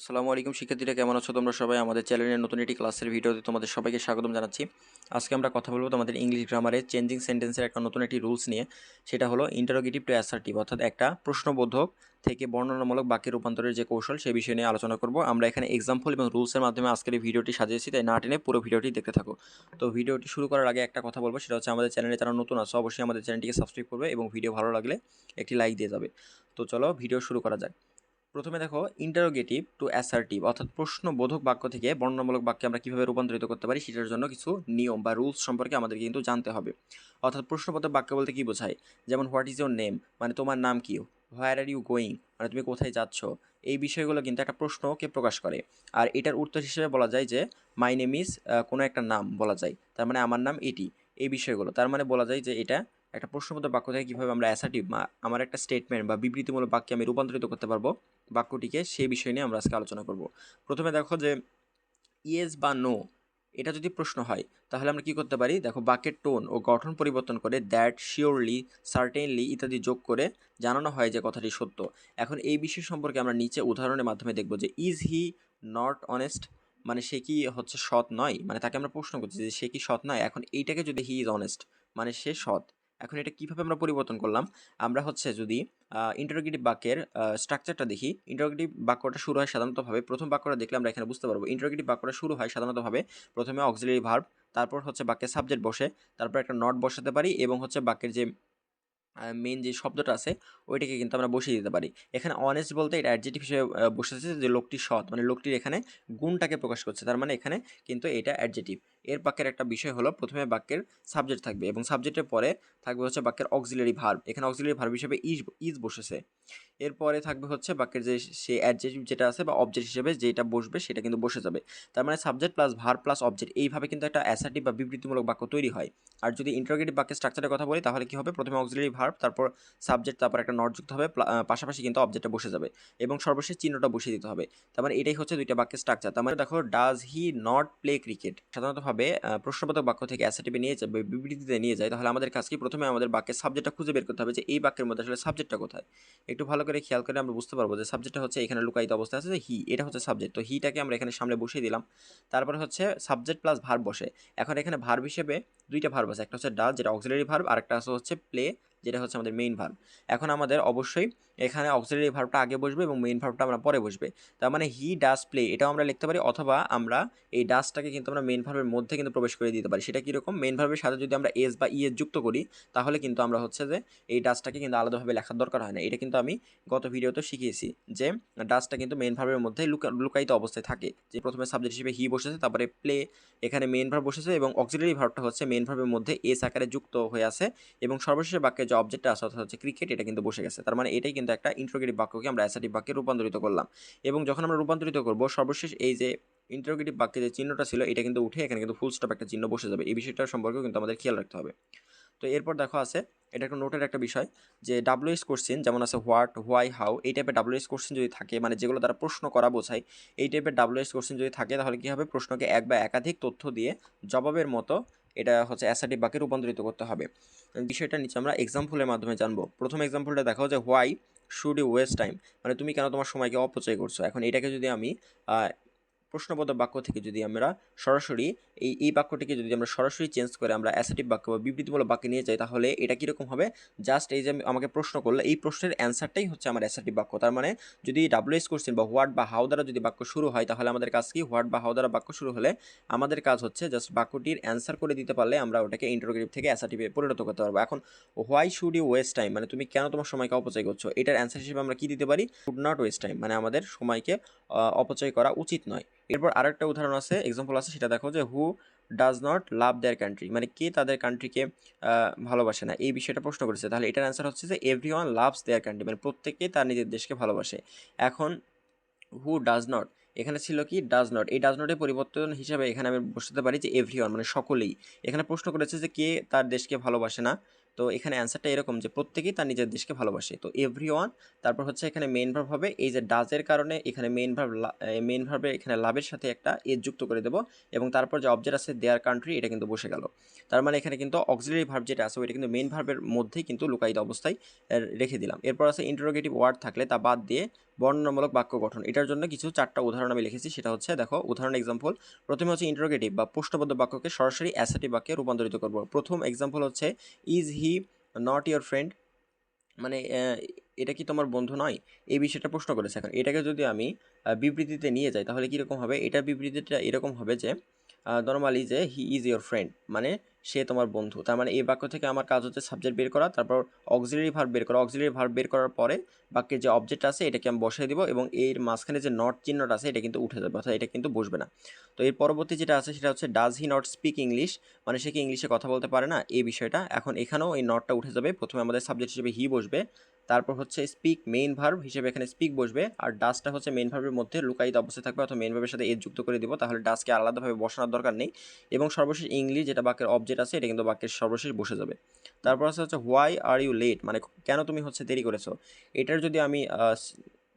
আসসালামু আলাইকুম। শিক্ষার্থীরা, কেমন আছো? তোমরা সবাই আমাদের চ্যানেলের নতুন একটি ক্লাসের ভিডিওতে তোমাদের সবাইকে স্বাগতম জানাচ্ছি। আজকে আমরা কথা বলব তোমাদের ইংলিশ গ্রামারে চেঞ্জিং সেন্টেন্সের একটা নতুন একটি রুলস নিয়ে। সেটা হলো ইন্টারোগেটিভ টু অ্যাসার্টিভ অর্থাৎ একটা প্রশ্নবোধক থেকে বর্ণনামূলক বাক্যে রূপান্তরের যে কৌশল, সে বিষয় নিয়ে আলোচনা করব। আমরা এখানে এক্সাম্পল এবং রুলসের মাধ্যমে আজকের এই ভিডিওটি সাজিয়েছি তাই না টেনে পুরো ভিডিওটি দেখতে থাকো। তো ভিডিওটি শুরু করার আগে একটা কথা বলব, সেটা হচ্ছে আমাদের চ্যানেলে যারা নতুন আছে, অবশ্যই আমাদের চ্যানেলটিকে সাবস্ক্রাইব করবে এবং ভিডিও ভালো লাগলে একটি লাইক দিয়ে যাবে। তো চলো, ভিডিও শুরু করা যাক। প্রথমে দেখো ইন্টারোগেটিভ টু অ্যাসার্টিভ অর্থাৎ প্রশ্নবোধক বাক্য থেকে বর্ণনামূলক বাক্যে আমরা কীভাবে রূপান্তরিত করতে পারি সেটার জন্য কিছু নিয়ম বা রুলস সম্পর্কে আমাদেরকে কিন্তু জানতে হবে। অর্থাৎ প্রশ্নবোধক বাক্য বলতে কী বোঝায়? যেমন হোয়াট ইজ ইউর নেম মানে তোমার নাম কি? হোয়ার আর ইউ গোয়িং মানে তুমি কোথায় যাচ্ছ? এই বিষয়গুলো কিন্তু একটা প্রশ্নকে প্রকাশ করে। আর এটার উত্তর হিসেবে বলা যায় যে মাই নেম ইজ কোনো একটা নাম বলা যায়। তার মানে আমার নাম এটি। এই বিষয়গুলো। তার মানে বলা যায় যে এটা একটা প্রশ্নবোধক বাক্য থেকে, কীভাবে আমরা অ্যাসার্টিভ আমার একটা স্টেটমেন্ট বা বিবৃতিমূলক বাক্যে আমি রূপান্তরিত করতে পারব বাক্যটিকে, সেই বিষয় নিয়ে আমরা আজকে আলোচনা করব। প্রথমে দেখো যে ইয়েস বা নো এটা যদি প্রশ্ন হয়, তাহলে আমরা কি করতে পারি? দেখো, বাক্যের টোন ও গঠন পরিবর্তন করে দ্যাট শিওরলি সার্টেনলি ইত্যাদি যোগ করে জানানো হয় যে কথাটি সত্য। এখন এই বিষয় সম্পর্কে আমরা নিচে উদাহরণের মাধ্যমে দেখব যে ইজ হি নট অনেস্ট মানে সে কি হচ্ছে সৎ নয়? মানে তাকে আমরা প্রশ্ন করছি যে, সে কি সৎ নয়? এখন এইটাকে যদি হি ইজ অনেস্ট মানে সে সৎ এখন এটা কীভাবে আমরা পরিবর্তন করলাম? আমরা হচ্ছে যদি ইন্টারোগেটিভ বাক্যের স্ট্রাকচারটা দেখি ইন্টারোগেটিভ বাক্যটা শুরু হয় সাধারণতভাবে, প্রথম বাক্যটা দেখলে আমরা এখানে বুঝতে পারব ইন্টারোগেটিভ বাক্যটা শুরু হয় সাধারণতভাবে প্রথমে অক্সিলারি ভার্ব তারপর হচ্ছে বাক্যের সাবজেক্ট বসে, তারপর একটা নট বসাতে পারি এবং হচ্ছে বাক্যের যে মেন যে শব্দটা আছে, ওইটাকে কিন্তু আমরা বসিয়ে দিতে পারি। এখানে অনেস্ট বলতে এটা অ্যাডজেটিভ হিসেবে বসেছে যে লোকটি সৎ মানে লোকটির এখানে গুণটাকে প্রকাশ করছে, তার মানে এখানে কিন্তু এটা অ্যাডজেটিভ এর বাক্যের একটা বিষয় হলো প্রথমে বাক্যের সাবজেক্ট থাকবে এবং সাবজেক্টের পরে থাকবে হচ্ছে বাক্যের অক্সিলারি ভার্ব এখানে অক্সিলারি ভার্ব হিসেবে ইজ ইজ বসেছে। এরপরে থাকবে হচ্ছে বাক্যের যে সে অ্যাডজেটিভ যেটা আছে বা অবজেক্ট হিসেবে যেটা বসবে সেটা কিন্তু বসে যাবে। তার মানে subject plus verb plus object এইভাবে কিন্তু একটা অ্যাসার্টিভ বা বিবৃতিমূলক বাক্য তৈরি হয়। আর যদি ইন্টারোগেটিভ বাক্যের স্ট্রাকচারের কথা বলি তাহলে কি হবে? প্রথমে অক্সিলারি ভার্ব তারপর সাবজেক্ট তারপর একটা নট যুক্ত হবে পাশাপাশি কিন্তু অবজেক্টটা বসে যাবে এবং সর্বশেষ চিহ্নটা বসিয়ে দিতে হবে। তার মানে এটাই হচ্ছে দুইটা বাক্যের স্ট্রাকচার তার মানে দেখো does he not play cricket সাধারণতভাবে প্রশ্নবোধক বাক্য থেকে অ্যাসেটিভি নিয়ে যাবে, বিবৃতিতে নিয়ে যায়, তাহলে আমাদের কাজ কি? প্রথমে আমাদের বাক্যের সাবজেক্টটা খুঁজে বের করতে হবে যে, এই বাক্যের মধ্যে আসলে সাবজেক্টটা কোথায়? একটু ভালো করে খেয়াল করে আমরা বুঝতে পারব যে সাবজেক্টটা হচ্ছে এখানে লুকায়িত অবস্থা আছে যে হি এটা হচ্ছে সাবজেক্ট তো হিটাকে আমরা এখানে সামনে বসিয়ে দিলাম। তারপরে হচ্ছে সাবজেক্ট প্লাস ভার্ব বসে। এখন এখানে ভার্ব হিসেবে দুইটা ভার্ব আছে, একটা হচ্ছে ডাল যেটা অক্সিলারি ভার্ব আর একটা আছে হচ্ছে প্লে যেটা হচ্ছে আমাদের মেইন ভার্ব এখন আমাদের অবশ্যই এখানে অক্সিলারি ভার্বটা আগে বসবে এবং মেইন ভার্বটা আমরা পরে বসবে। তার মানে হি ডাস প্লে এটাও আমরা লিখতে পারি অথবা আমরা এই ডাসটাকে কিন্তু আমরা মেইন ভার্বের মধ্যে কিন্তু প্রবেশ করে দিতে পারি। সেটা কীরকম? মেইন ভার্বের সাথে যদি আমরা এস বা ই এস যুক্ত করি, তাহলে কিন্তু আমরা হচ্ছে যে এই ডাসটাকে কিন্তু আলাদাভাবে লেখার দরকার হয় না। এটা কিন্তু আমি গত ভিডিওতে শিখিয়েছি যে ডাসটা কিন্তু মেইন ভার্বের মধ্যে লুকায়িত অবস্থায় থাকে। যে প্রথমে সাবজেক্ট হিসেবে হি বসেছে, তারপরে প্লে এখানে মেইন ভার্ব বসেছে এবং অক্সিলারি ভার্বটা হচ্ছে মেইন ভার্বের মধ্যে এস আকারে যুক্ত হয়ে আছে এবং সর্বশেষে বাক্যে যে অবজেক্টটা আছে, অর্থাৎ হচ্ছে ক্রিকেট এটা কিন্তু বসে গেছে। তার মানে এটাই কিন্তু একটা ইন্ট্রোগেটিভ বাক্যকে আমরা অ্যাসাটিভ বাক্যে রূপান্তরিত করলাম। এবং যখন আমরা রূপান্তরিত করব, সর্বশেষ এই যে ইন্টারোগেটিভ বাক্যে যে চিহ্নটা ছিল, এটা কিন্তু উঠে এখানে কিন্তু ফুল স্টপ একটা চিহ্ন বসে যাবে। এই বিষয়টার সম্পর্কেও কিন্তু আমাদের খেয়াল রাখতে হবে। তো এরপর দেখো আছে, এটা একটা নোটের একটা বিষয়, যে ডাব্লিউএস কোশ্চেন যেমন আছে হোয়াট হোয়াই হাউ এই টাইপের ডাব্লিউএস কোশ্চেন যদি থাকে মানে যেগুলো তারা প্রশ্ন করা বোঝায়, এই টাইপের ডাব্লিউএস কোশ্চেন যদি থাকে, তাহলে কী হবে? প্রশ্নকে এক বা একাধিক তথ্য দিয়ে জবাবের মতো এটা হচ্ছে অ্যাসাটিভ বাক্যে রূপান্তরিত করতে হবে। বিষয়টা নিচে আমরা এক্সাম্পলের মাধ্যমে জানব। প্রথম এক্সাম্পলটা দেখাও যে why should you waste time মানে তুমি কেন তোমার সময়কে অপচয় করছ? এখন এটাকে যদি আমি প্রশ্নবোধক বাক্য থেকে যদি আমরা সরাসরি এই এই বাক্যটিকে যদি আমরা সরাসরি চেঞ্জ করে আমরা অ্যাসেটিভ বাক্য বা বিবৃতিমূলক বাক্যে নিয়ে যাই, তাহলে এটা কীরকম হবে? জাস্ট এই যে আমাকে প্রশ্ন করলে, এই প্রশ্নের অ্যান্সারটাই হচ্ছে আমার অ্যাসেটিভ বাক্য। তার মানে যদি ডাব্লিউএস কোশ্চেন বা হোয়াট বা হাউ দ্বারা যদি বাক্য শুরু হয়, তাহলে আমাদের কাজ কি? হোয়াট বা হাউ দ্বারা বাক্য শুরু হলে আমাদের কাজ হচ্ছে জাস্ট বাক্যটির অ্যান্সার করে দিতে পারলে আমরা ওটাকে ইন্টারোগেটিভ থেকে অ্যাসাটিভে পরিণত করতে পারব। এখন why should you waste time মানে তুমি কেন তোমার সময়কে অপচয় করছ? এটার অ্যান্সার হিসেবে আমরা কি দিতে পারি? শুড নট ওয়েস্ট টাইম মানে আমাদের সময়কে অপচয় করা উচিত নয়। এরপর আরেকটা উদাহরণ আছে এক্সাম্পল আছে, সেটা দেখো যে who does not love their country মানে কে তাদের কান্ট্রিকে ভালোবাসে না, এই বিষয়টা প্রশ্ন করেছে। তাহলে এটার অ্যান্সার হচ্ছে যে every one loves their country মানে প্রত্যেকে তার নিজের দেশকে ভালোবাসে। এখন হু ডাজ নট এখানে ছিল কি ডাজ নট এই ডাজ নটের পরিবর্তন হিসাবে এখানে আমি বসাতে পারি যে এভরি ওয়ান মানে সকলেই। এখানে প্রশ্ন করেছে যে কে তার দেশকে ভালোবাসে না তো এখানে অ্যান্সারটা এরকম যে প্রত্যেকেই তার নিজের দেশকে ভালোবাসে। তো এভরি তারপর হচ্ছে এখানে মেন ভার্ব হবে, এই যে ডাজের কারণে এখানে মেন ভার্ব মেন ভার্বে এখানে লাভের সাথে একটা এজ যুক্ত করে দেবো এবং তারপর যে অবজেক্ট আছে দেয়ার কান্ট্রি এটা কিন্তু বসে গেল। তার মানে এখানে কিন্তু অক্সিলারি ভার্ব যেটা আছে, ওইটা কিন্তু মেন ভার্বের মধ্যেই কিন্তু লুকায়িত অবস্থায় রেখে দিলাম। এরপর আছে ইন্টারোগেটিভ ওয়ার্ড থাকলে তা বাদ দিয়ে বর্ণনামূলক বাক্য গঠন। এটার জন্য কিছু চারটা উদাহরণ আমি লিখেছি। সেটা হচ্ছে, দেখো, উদাহরণ এক্সাম্পল প্রথমে হচ্ছে ইন্টারোগেটিভ বা প্রশ্নবদ্ধ বাক্যকে সরাসরি অ্যাসাটিভ বাক্যে রূপান্তরিত করব। প্রথম এক্সাম্পল হচ্ছে is he not your friend মানে এটা কি তোমার বন্ধু নয়? এই বিষয়টা প্রশ্ন করেছে এখন। এটাকে যদি আমি বিবৃতিতে নিয়ে যাই, তাহলে কীরকম হবে? এটার বিবৃতিটা এরকম হবে যে নর্মালি যে হি ইজ ইয়োর ফ্রেন্ড মানে সে তোমার বন্ধু। তার মানে এই বাক্য থেকে আমার কাজ হচ্ছে সাবজেক্ট বের করা, তারপর অক্সিলারি ভার্ব বের করা। অক্সিলারি ভার্ব বের করার পরে বাক্যে যে অবজেক্ট আছে এটাকে আমি বসাই দিব এবং এর মাঝখানে যে নট চিহ্নটা আছে এটা কিন্তু উঠে যাবে, অর্থাৎ এটা কিন্তু বসবে না। তো এর পরবর্তী যেটা আছে সেটা হচ্ছে does he not speak English মানে সে কি ইংলিশে কথা বলতে পারে না? এই বিষয়টা। এখন এখানেও এই নটটা উঠে যাবে। প্রথমে আমাদের সাবজেক্ট হিসেবে হি বসবে, তারপর হচ্ছে স্পিক মেইন ভার্ব হিসেবে এখানে স্পিক বসবে, আর ডাসটা হচ্ছে মেইন ভার্বের মধ্যে লুকায়িত অবস্থায় থাকবে, অথবা মেইন ভার্বের সাথে এর যুক্ত করে দিব, তাহলে ডাসকে আলাদাভাবে বসানোর দরকার নেই। এবং সর্বশেষ ইংলিশ যেটা বাক্যের অবজেক্ট আছে, এটা কিন্তু বাক্যের সর্বশেষ বসে যাবে। তারপর আছে হচ্ছে হোয়াই আর ইউ লেট মানে কেন তুমি হচ্ছে দেরি করেছ? এটার যদি আমি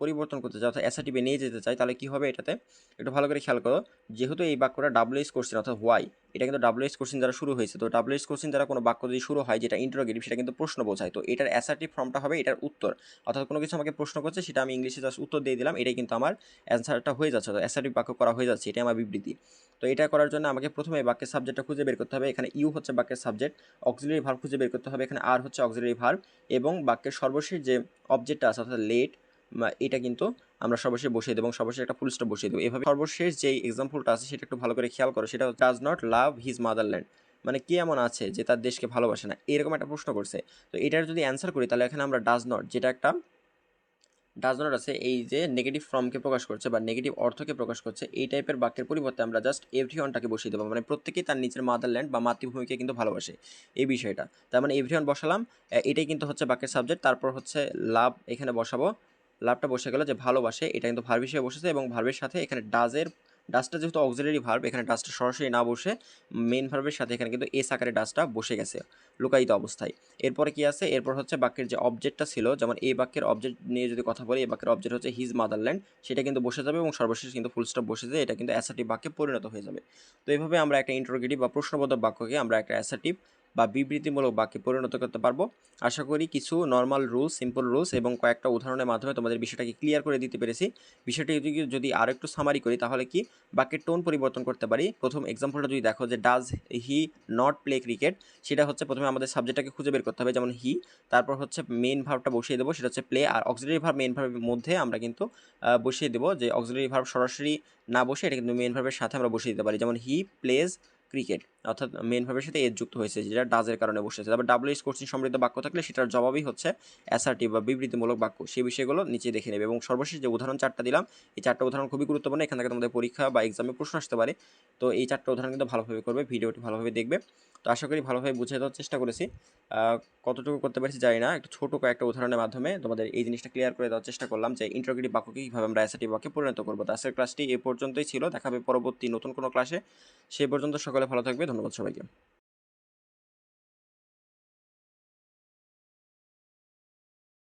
পরিবর্তন করতে চাই অর্থাৎ অ্যাসাটিভে নিয়ে যেতে চাই, তাহলে কী হবে এটাতে? একটু ভালো করে খেয়াল করো, যেহেতু এই বাক্যটা ডাব্লিউ এস কোশ্চেন অর্থাৎ হোয়াই এটা কিন্তু ডাব্লিউ এস কোশ্চেন দ্বারা শুরু হয়েছে। তো ডাব্লিউ এস কোশ্চেন দ্বারা কোনো বাক্য যদি শুরু হয় যেটা ইন্টারোগেটিভ সেটা কিন্তু প্রশ্ন বোঝায়। তো এটার অ্যাসার্টিভ ফর্মটা হবে এটার উত্তর। অর্থাৎ কোনো কিছু আমাকে প্রশ্ন করছে, সেটা আমি ইংলিশে জাস্ট উত্তর দিয়ে দিলাম, এটাই কিন্তু আমার অ্যান্সারটা হয়ে যাচ্ছে। তো অ্যাসার্টিভ বাক্য করা হয়ে যাচ্ছে এটা আমার বিবৃতি। তো এটা করার জন্য আমাকে প্রথমে বাক্যের সাবজেক্টটা খুঁজে বের করতে হবে। এখানে ইউ হচ্ছে বাক্যের সাবজেক্ট অক্সিলারি ভার্ব খুঁজে বের করতে হবে। এখানে আর হচ্ছে অক্সিলারি ভার্ব এবং বাক্যের সর্বশেষ যে অবজেক্টটা আছে, অর্থাৎ লেট এটা কিন্তু আমরা সর্বশেষ বসিয়ে দেবো এবং সর্বশেষ একটা ফুল স্টপ বসিয়ে দেবো। এভাবে সর্বশেষ যে এক্সাম্পলটা আছে, সেটা একটু ভালো করে খেয়াল করো, সেটা does not love his motherland মানে কে এমন আছে যে তার দেশকে ভালোবাসে না? এরকম একটা প্রশ্ন করছে। তো এটার যদি অ্যান্সার করি, তাহলে এখানে আমরা ডাজ নট যেটা একটা ডাজ নট আছে, এই যে নেগেটিভ ফর্মকে প্রকাশ করছে বা নেগেটিভ অর্থকে প্রকাশ করছে, এই টাইপের বাক্যের পরিবর্তে আমরা জাস্ট এভরি বসিয়ে দেবো। মানে প্রত্যেকেই তার নিজের মাদারল্যান্ড বা মাতৃভূমিকে কিন্তু ভালোবাসে, এই বিষয়টা। তার মানে এভরি বসালাম, এটাই কিন্তু হচ্ছে বাক্যের সাবজেক্ট তারপর হচ্ছে লাভ এখানে বসাবো। লাভটা বসে গেল যে ভালোবাসে, এটা কিন্তু ভার্ব হিসেবে বসেছে এবং ভার্বের সাথে এখানে ডাজের ডাসটা যেহেতু অক্সিলারি ভার্ব এখানে ডাসটা সরাসরি না বসে মেন ভার্বের সাথে এখানে কিন্তু এস আকারে ডাসটা বসে গেছে, লুকায়িত অবস্থায়। এরপরে কি আছে? এরপর হচ্ছে বাক্যের যে অবজেক্টটা ছিল, যেমন এই বাক্যের অবজেক্ট নিয়ে যদি কথা বলি, এই বাক্যের অবজেক্ট হচ্ছে হিজ মাদারল্যান্ড সেটা কিন্তু বসে যাবে এবং সর্বশেষ কিন্তু ফুল স্টপ বসে যায়, এটা কিন্তু অ্যাসাটিভ বাক্যে পরিণত হয়ে যাবে। তো এইভাবে আমরা একটা ইন্টারোগেটিভ বা প্রশ্নবোধক বাক্যকে আমরা একটা অ্যাসাটিভ বা বিবৃতিমূলক বাক্যে পরিণত করতে পারব। আশা করি কিছু নর্মাল রুলস সিম্পল রুলস এবং কয়েকটা উদাহরণের মাধ্যমে তোমাদের বিষয়টাকে ক্লিয়ার করে দিতে পেরেছি। বিষয়টি যদি যদি আরও একটু সামারি করি তাহলে কি? বাক্যের টোন পরিবর্তন করতে পারি। প্রথম এক্সাম্পলটা যদি দেখো যে does he not play cricket সেটা হচ্ছে প্রথমে আমাদের সাবজেক্টটাকে খুঁজে বের করতে হবে, যেমন হি তারপর হচ্ছে মেন ভার্বটা বসিয়ে দেবো, সেটা হচ্ছে প্লে আর অক্সিলারি ভার্ব মেন ভার্বের মধ্যে আমরা কিন্তু বসিয়ে দেবো যে অক্সিলারি ভার্ব সরাসরি না বসে, এটা কিন্তু মেন ভার্বের সাথে আমরা বসিয়ে দিতে পারি। যেমন হি প্লেজ ক্রিকেট অর্থাৎ মেন ভার্বের সাথে এর যুক্ত হয়েছে, যেটা ডাজের কারণে বসেছে তারপর ডাব্লিউ এস কোর্সিং সমৃদ্ধ বাক্য থাকলে সেটার জবাবই হচ্ছে অ্যাসার্টিভ বা বিবৃতিমূলক বাক্য। সেই বিষয়গুলো নিচে দেখে নেবে। এবং সর্বশেষ যে উদাহরণ চারটা দিলাম, এই চারটা উদাহরণ খুবই গুরুত্বপূর্ণ। এখান থেকে তোমাদের পরীক্ষা বা এক্সামে প্রশ্ন আসতে পারে। তো এই চারটা উদাহরণ কিন্তু ভালোভাবে করবে, ভিডিওটি ভালোভাবে দেখবে। তো আশা করি ভালোভাবে বুঝে দেওয়ার চেষ্টা করেছি। কতটুকু করতে পারছি জানি না। একটু ছোটো কয়েকটা উদাহরণের মাধ্যমে তোমাদের এই জিনিসটা ক্লিয়ার করে দেওয়ার চেষ্টা করলাম যে ইন্টারোগেটিভ বাক্যকে কীভাবে আমরা অ্যাসার্টিভ বাক্যে পরিণত করব। তো আজকের ক্লাসটি এ পর্যন্তই ছিল। দেখাবে পরবর্তী নতুন কোনো ক্লাসে সে পর্যন্ত সকলে ভালো থাকবে। ধন্যবাদ সবাইকে।